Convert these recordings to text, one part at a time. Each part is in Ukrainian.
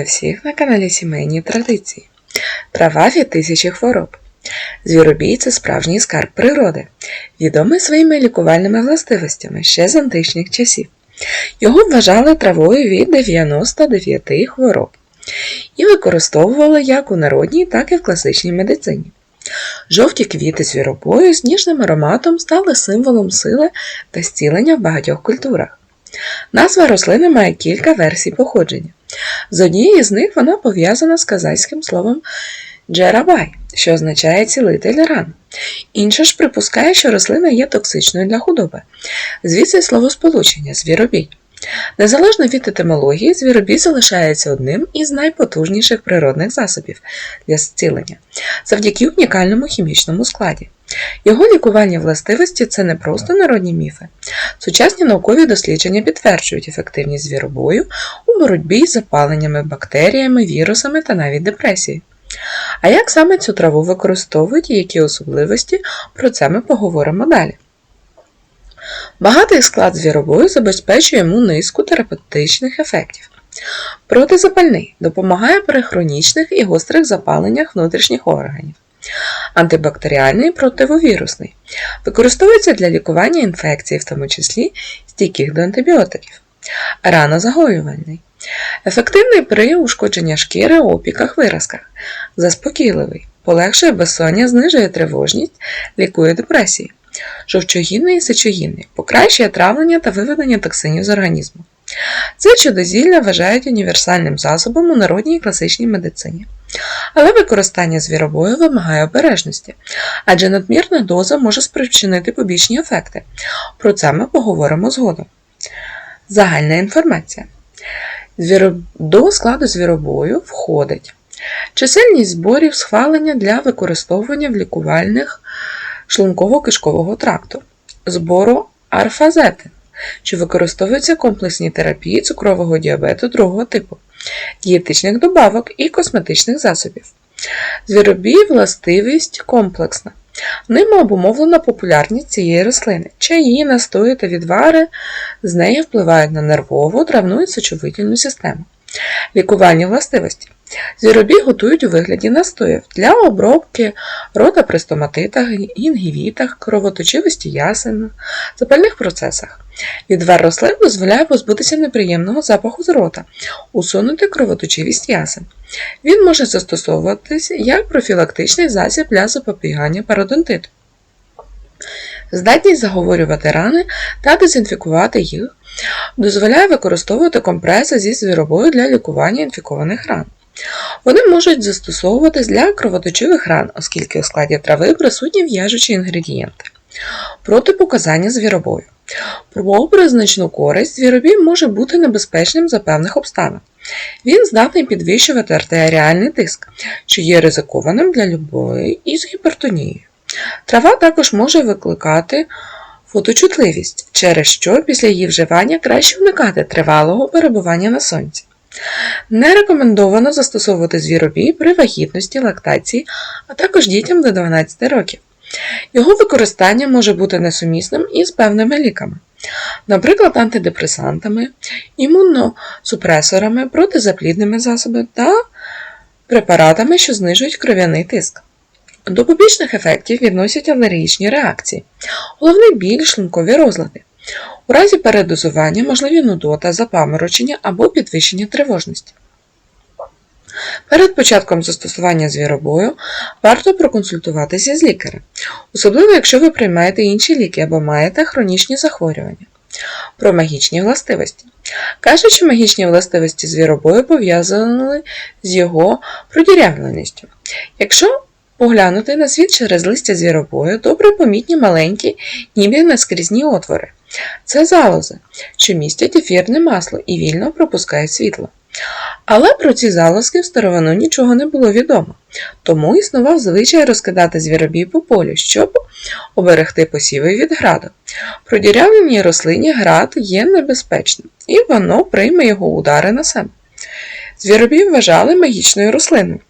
Вітаю всіх на каналі Сімейні Традиції. Трава від тисячі хвороб. Звіробій це справжній скарб природи, відомий своїми лікувальними властивостями ще з античних часів. Його вважали травою від 99 хвороб і використовували як у народній, так і в класичній медицині. Жовті квіти звіробою з ніжним ароматом стали символом сили та зцілення в багатьох культурах. Назва рослини має кілька версій походження. З однієї з них вона пов'язана з казахським словом джерабай, що означає цілитель ран. Інша ж припускає, що рослина є токсичною для худоби. Звідси словосполучення звіробій. Незалежно від етимології, звіробій залишається одним із найпотужніших природних засобів для зцілення завдяки унікальному хімічному складі. Його лікувальні властивості це не просто народні міфи. Сучасні наукові дослідження підтверджують ефективність звіробою у боротьбі з запаленнями, бактеріями, вірусами та навіть депресією. А як саме цю траву використовують і які особливості, про це ми поговоримо далі. Багатий склад звіробою забезпечує йому низку терапевтичних ефектів. Протизапальний допомагає при хронічних і гострих запаленнях внутрішніх органів. Антибактеріальний противовірусний. Використовується для лікування інфекцій, в тому числі стійких до антибіотиків. Ранозагоювальний. Ефективний при ушкодженні шкіри, опіках, виразках. Заспокійливий. Полегшує безсоння, знижує тривожність, лікує депресії. Жовчогінний і сечогінний. Покращує травлення та виведення токсинів з організму. Це чудозілля вважають універсальним засобом у народній і класичній медицині. Але використання звіробою вимагає обережності, адже надмірна доза може спричинити побічні ефекти. Про це ми поговоримо згодом. Загальна інформація. До складу звіробою входить чисельність зборів схвалення для використовування в лікувальних шлунково-кишкового тракту, збору арфазетин, що використовується в комплексній терапії цукрового діабету другого типу, дієтичних добавок і косметичних засобів. Звіробій властивість комплексна. Ними обумовлена популярність цієї рослини. Чаї, настої та відвари з неї впливають на нервову, травну і сечовидільну систему. Лікувальні властивості. Звіробій готують у вигляді настоїв для обробки рота при стоматитах, інгівітах, кровоточивості ясен, запальних процесах. Відвар рослин дозволяє позбутися неприємного запаху з рота, усунути кровоточивість ясен. Він може застосовуватись як профілактичний засіб для запобігання пародонтиту. Здатність заговорювати рани та дезінфікувати їх дозволяє використовувати компреси зі звіробою для лікування інфікованих ран. Вони можуть застосовуватись для кровоточивих ран, оскільки у складі трави присутні в'яжучі інгредієнти. Протипоказання звіробою. Попри значну користь, звіробій може бути небезпечним за певних обставин. Він здатний підвищувати артеріальний тиск, що є ризикованим для любої із гіпертонією. Трава також може викликати фоточутливість, через що після її вживання краще уникати тривалого перебування на сонці. Не рекомендовано застосовувати звіробій при вагітності, лактації, а також дітям до 12 років. Його використання може бути несумісним із певними ліками, наприклад, антидепресантами, імуносупресорами, протизаплідними засобами та препаратами, що знижують кров'яний тиск. До побічних ефектів відносять алергічні реакції, головний біль, шлункові розлади. У разі передозування можливі нудота, запаморочення або підвищення тривожності. Перед початком застосування звіробою варто проконсультуватися з лікарем, особливо якщо ви приймаєте інші ліки або маєте хронічні захворювання. Про магічні властивості. Кажуть, що магічні властивості звіробою пов'язані з його продірявленістю. Якщо поглянути на світ через листя звіробою, добре помітні маленькі, ніби наскрізні отвори. Це залози, що містять ефірне масло і вільно пропускають світло. Але про ці залозки в старовину нічого не було відомо, тому існував звичай розкидати звіробій по полю, щоб оберегти посіви від граду. Продірявленій рослині град є небезпечним, і воно прийме його удари на себе. Звіробій вважали магічною рослиною.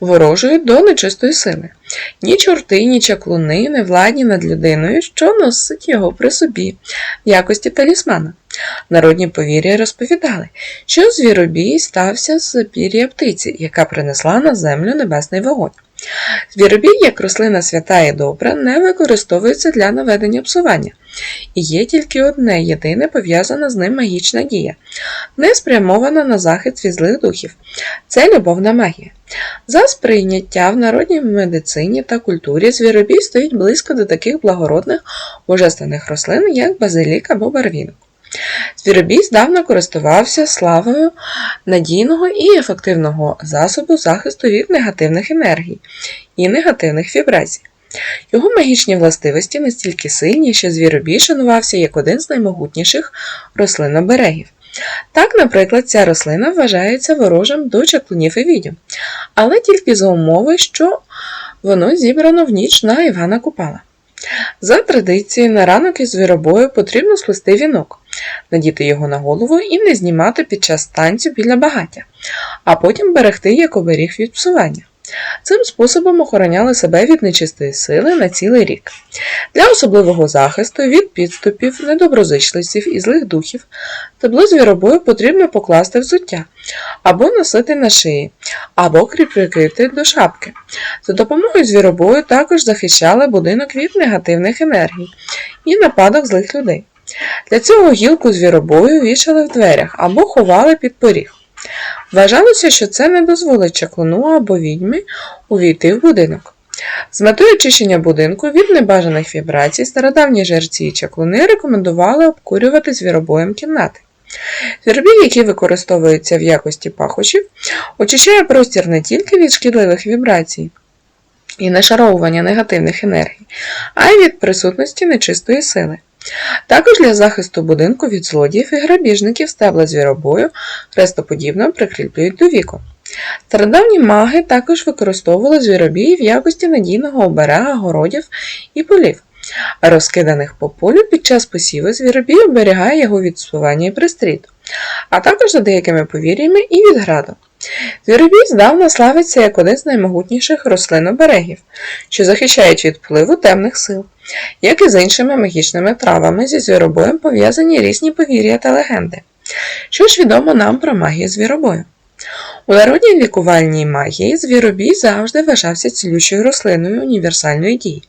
Ворожою до нечистої сили. Ні чорти, ні чаклуни не владні над людиною, що носить його при собі в якості талісмана. Народні повір'я розповідали, що звіробій стався з пір'я птиці, яка принесла на землю небесний вогонь. Звіробій, як рослина свята і добра, не використовується для наведення псування. І є тільки одне єдине пов'язана з ним магічна дія, не спрямована на захист від злих духів. Це любовна магія. За сприйняття в народній медицині та культурі звіробій стоїть близько до таких благородних божественних рослин, як базилік або барвінок. Звіробій здавна користувався славою надійного і ефективного засобу захисту від негативних енергій і негативних вібрацій. Його магічні властивості настільки сильні, що звіробій шанувався як один з наймогутніших рослиноберегів. Так, наприклад, ця рослина вважається ворожим до чаклунів і відьом, але тільки за умови, що воно зібрано в ніч на Івана Купала. За традицією, на ранок із звіробою потрібно сплести вінок, надіти його на голову і не знімати під час танцю біля багаття, а потім берегти як оберіг від псування. Цим способом охороняли себе від нечистої сили на цілий рік. Для особливого захисту від підступів, недоброзичливців і злих духів табло звіробою потрібно покласти взуття або носити на шиї, або прикрити до шапки. За допомогою звіробою також захищали будинок від негативних енергій і нападок злих людей. Для цього гілку звіробою вішали в дверях або ховали під поріг. Вважалося, що це не дозволить чаклуну або відьмі увійти в будинок. З метою очищення будинку від небажаних вібрацій стародавні жерці і чаклуни рекомендували обкурювати звіробоєм кімнати. Звіробій, який використовується в якості пахощів, очищає простір не тільки від шкідливих вібрацій і нашаровування негативних енергій, а й від присутності нечистої сили. Також для захисту будинку від злодіїв і грабіжників стебла звіробою хрестоподібно прикріплюють до віку. Стародавні маги також використовували звіробій в якості надійного оберега городів і полів, розкиданих по полю під час посіву звіробій оберігає його від спливання і пристріту, а також за деякими повір'ями і від граду. Звіробій здавна славиться як один з наймогутніших рослин-оберегів, що захищають від впливу темних сил. Як і з іншими магічними травами, зі звіробоєм пов'язані різні повір'я та легенди. Що ж відомо нам про магію звіробою? У народній лікувальній магії звіробій завжди вважався цілющою рослиною універсальної дії,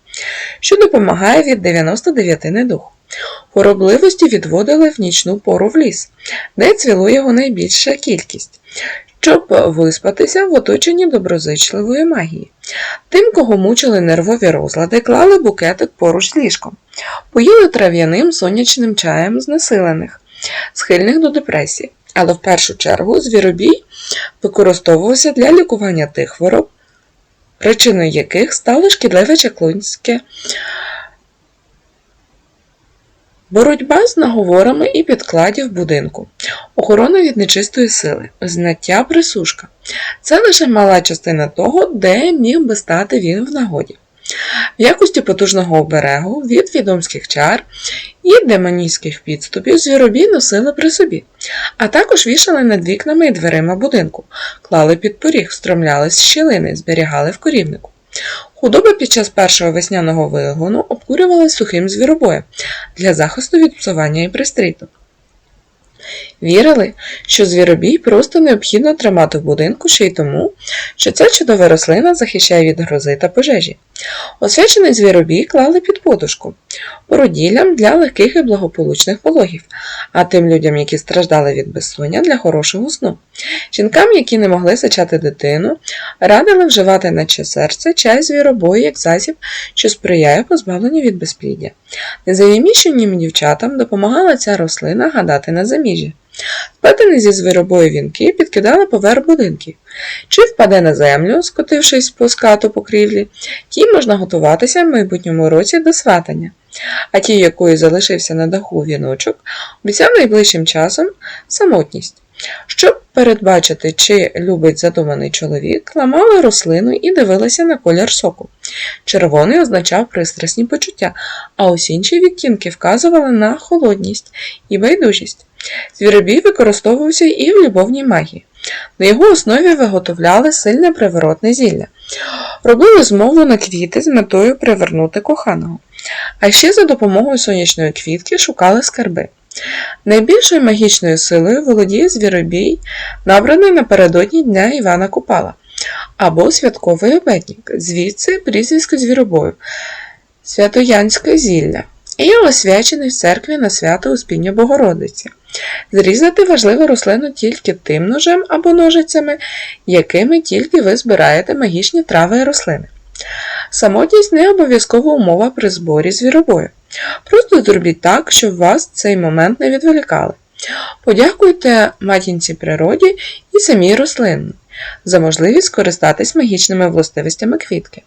що допомагає від 99 недуг. Хоробливості відводили в нічну пору в ліс, де цвіло його найбільша кількість, щоб виспатися в оточенні доброзичливої магії. Тим, кого мучили нервові розлади, клали букетик поруч з ліжком, поїли трав'яним сонячним чаєм знесилених, схильних до депресії. Але в першу чергу звіробій використовувався для лікування тих хвороб, причиною яких стало шкідливе чаклунське боротьба з наговорами і підкладів будинку, охорона від нечистої сили, знаття присушка. Це лише мала частина того, де міг би стати він в нагоді. В якості потужного оберегу від відомських чар і демонійських підступів звіробій носили при собі, а також вішали над вікнами і дверима будинку, клали під поріг, встромляли з щілини, зберігали в корівнику. Худоба під час першого весняного вигону обкурювали сухим звіробоєм для захисту від псування і пристріту. Вірили, що звіробій просто необхідно тримати в будинку ще й тому, що ця чудова рослина захищає від грози та пожежі. Освячений звіробій клали під подушку, породіллям для легких і благополучних пологів, а тим людям, які страждали від безсоння для хорошого сну. Жінкам, які не могли зачати дитину, радили вживати наче серце чай звіробою як засіб, що сприяє позбавленню від безпліддя. Незавіміщеним дівчатам допомагала ця рослина гадати на заміжжя. Сплетені зі звіробою вінки підкидали поверх будинків. Чи впаде на землю, скотившись по скату покрівлі, тій можна готуватися в майбутньому році до сватання. А ті, якої залишився на даху віночок, обіцяв найближчим часом самотність. Щоб передбачити, чи любить задуманий чоловік, ламали рослину і дивилися на колір соку. Червоний означав пристрасні почуття, а ось інші відтінки вказували на холодність і байдужість. Звіробій використовувався і в любовній магії. На його основі виготовляли сильне приворотне зілля, робили змову на квіти з метою привернути коханого. А ще за допомогою сонячної квітки шукали скарби. Найбільшою магічною силою володіє звіробій, набраний напередодні Дня Івана Купала, або святковий обетник, звідси прізвисько звіробою, святоянське зілля, і освячений в церкві на свято Успіння Богородиці. Зрізати важливу рослину тільки тим ножем або ножицями, якими тільки ви збираєте магічні трави і рослини. Самотність не обов'язкова умова при зборі звіробою. Просто зробіть так, щоб вас цей момент не відволікали. Подякуйте матінці природі і самій рослині за можливість скористатись магічними властивостями квітки.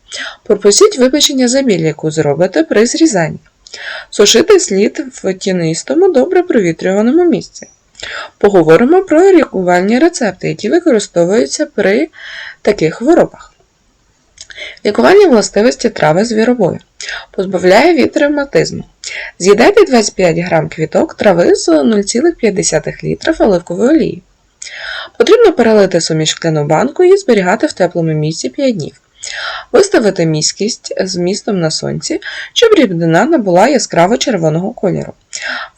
Попросіть вибачення за біль, яку зробите при зрізанні. Сушити слід в тінистому, добре провітрюваному місці. Поговоримо про лікувальні рецепти, які використовуються при таких хворобах. Лікувальні властивості трави звіробою. Позбавляє від ревматизму. З'їдайте 25 г квіток трави з 0,5 літра оливкової олії. Потрібно перелити суміш шкляну банку і зберігати в теплому місці 5 днів. Виставити міськість з містом на сонці, щоб рідина набула яскраво червоного кольору.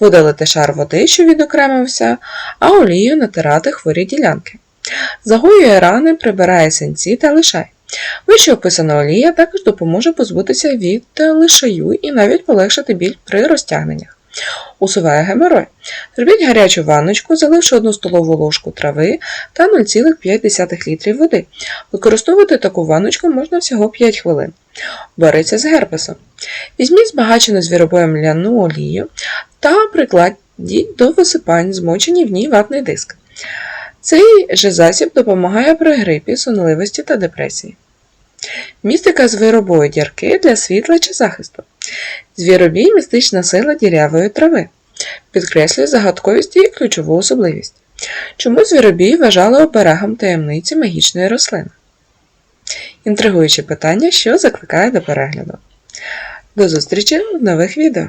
Видалити шар води, що відокремився, а олією натирати хворі ділянки. Загоює рани, прибирає синці та лишай. Вище описана олія також допоможе позбутися від лишаю і навіть полегшити біль при розтягненнях. Усуває геморой. Зробіть гарячу ванночку, заливши 1 столову ложку трави та 0,5 літрів води. Використовувати таку ванночку можна всього 5 хвилин. Бореться з герпесом. Візьміть збагачену звіробоєм ляну олію та прикладіть до висипань змочені в ній ватний диск. Цей же засіб допомагає при грипі, сонливості та депресії. Містика з виробою дірки для світла чи захисту. Звіробій містична сила дірявої трави. Підкреслює загадковість і ключову особливість. Чому звіробій вважали оберегом таємниці магічної рослини? Інтригуюче питання, що закликає до перегляду. До зустрічі в нових відео!